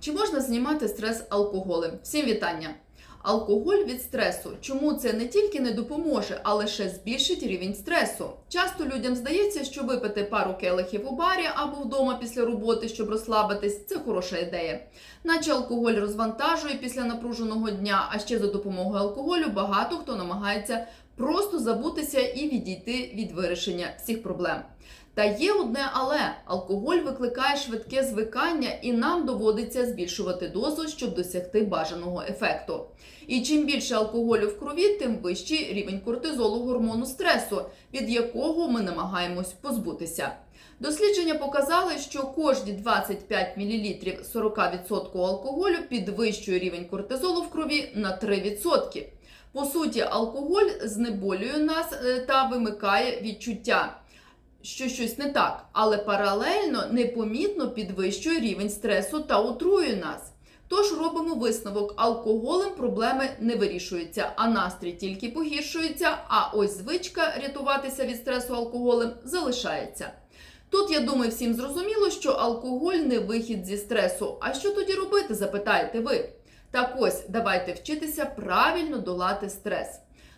Чи можна знімати стрес алкоголем? Всім вітання! Алкоголь від стресу. Чому це не тільки не допоможе, а лише збільшить рівень стресу? Часто людям здається, що випити пару келихів у барі або вдома після роботи, щоб розслабитись, це хороша ідея. Наче алкоголь розвантажує після напруженого дня, а ще за допомогою алкоголю багато хто намагається просто забутися і відійти від вирішення всіх проблем. Та є одне але алкоголь викликає швидке звикання, і нам доводиться збільшувати дозу, щоб досягти бажаного ефекту. І чим більше алкоголю в крові, тим вищий рівень кортизолу гормону стресу, від якого ми намагаємось позбутися. Дослідження показали, що кожні 25 мл 40% алкоголю підвищує рівень кортизолу в крові на 3%. По суті, алкоголь знеболює нас е, та вимикає відчуття що щось не так, але паралельно непомітно підвищує рівень стресу та отруює нас. Тож робимо висновок: алкоголем проблеми не вирішуються, а настрій тільки погіршується. А ось звичка рятуватися від стресу алкоголем залишається. Тут я думаю, всім зрозуміло, що алкоголь не вихід зі стресу. А що тоді робити? Запитаєте ви. Так ось давайте вчитися правильно долати стрес.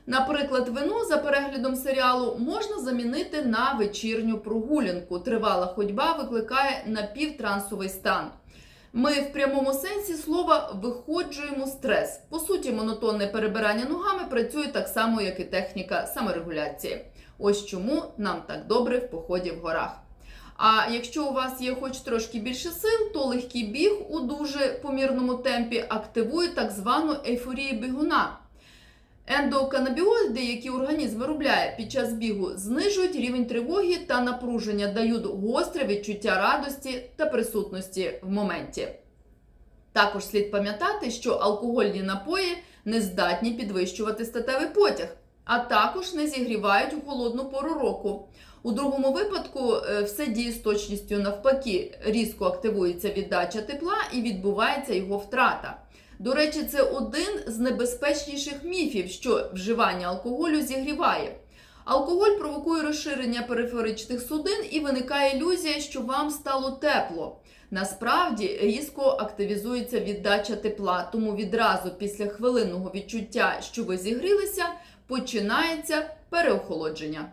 Наприклад, вино за переглядом серіалу можна замінити на вечірню прогулянку. Тривала ходьба викликає напівтрансовий стан. Ми в прямому сенсі слова виходжуємо стрес. По суті, монотонне перебирання ногами працює так само, як і техніка саморегуляції. Ось чому нам так добре в поході в горах. А якщо у вас є хоч трошки більше сил, то легкий біг у дуже помірному темпі активує так звану ейфорію бігуна. Ендоканабіоїди, які організм виробляє під час бігу, знижують рівень тривоги та напруження, дають гостре відчуття радості та присутності в моменті. Також слід пам'ятати, що алкогольні напої не здатні підвищувати статевий потяг, а також не зігрівають у холодну пору року. У другому випадку е, все діє з точністю навпаки, різко активується віддача тепла і відбувається його втрата. До речі, це один з небезпечніших міфів, що вживання алкоголю зігріває. Алкоголь провокує розширення периферичних судин і виникає ілюзія, що вам стало тепло. Насправді різко активізується віддача тепла, тому відразу після хвилинного відчуття, що ви зігрілися, починається переохолодження.